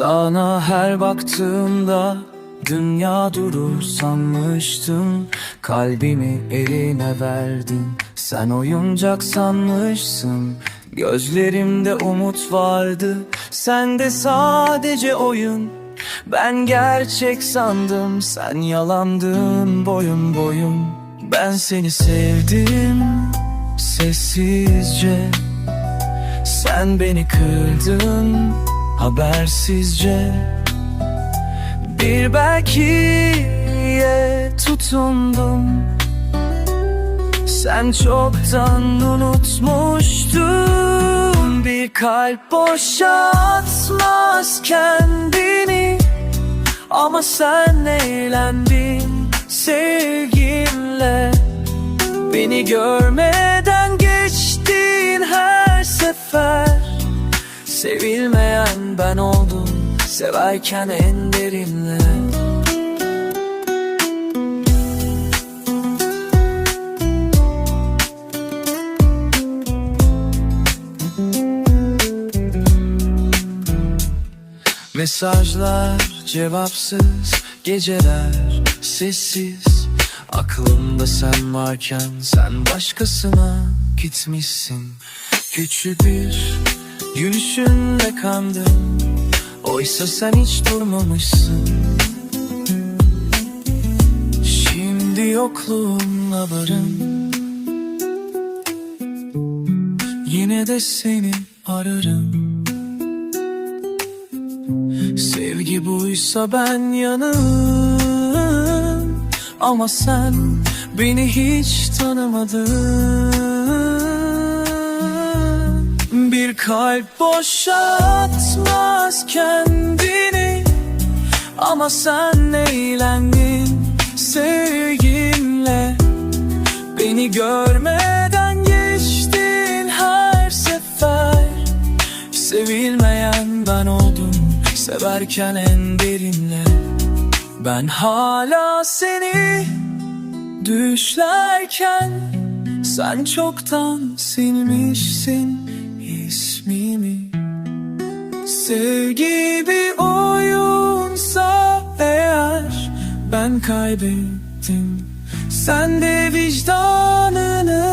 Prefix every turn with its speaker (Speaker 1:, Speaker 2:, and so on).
Speaker 1: Sana her baktığımda dünya durur sanmıştım Kalbimi eline verdin sen oyuncak sanmışsın. Gözlerimde umut vardı sende sadece oyun. Ben gerçek sandım sen yalandın boyun boyun. Ben seni sevdim sessizce. Sen beni kırdın habersizce Bir belkiye tutundum. Sen çoktan unutmuştun. Bir kalp boşaltmaz kendini. Ama sen eğlendin sevginle Beni görmeden geçtin her sefer Sevilmeyen ben oldum Severken en derinle. Mesajlar cevapsız Geceler sessiz. Aklımda sen varken Sen başkasına gitmişsin. Küçük bir Gülüşünle kandım Oysa sen hiç durmamışsın. Şimdi yokluğumla varım. Yine de seni ararım. Sevgi buysa ben yanım. Ama sen beni hiç tanımadın Kalp boşaltmaz kendini. Ama sen eğlendin sevginle Beni görmeden geçtin her sefer. Sevilmeyen ben oldum Severken en derinle. Ben hala seni Düşlerken Sen çoktan silmişsin ismimi. Sevgi bir oyunsa eğer Ben kaybettim. Sen de vicdanını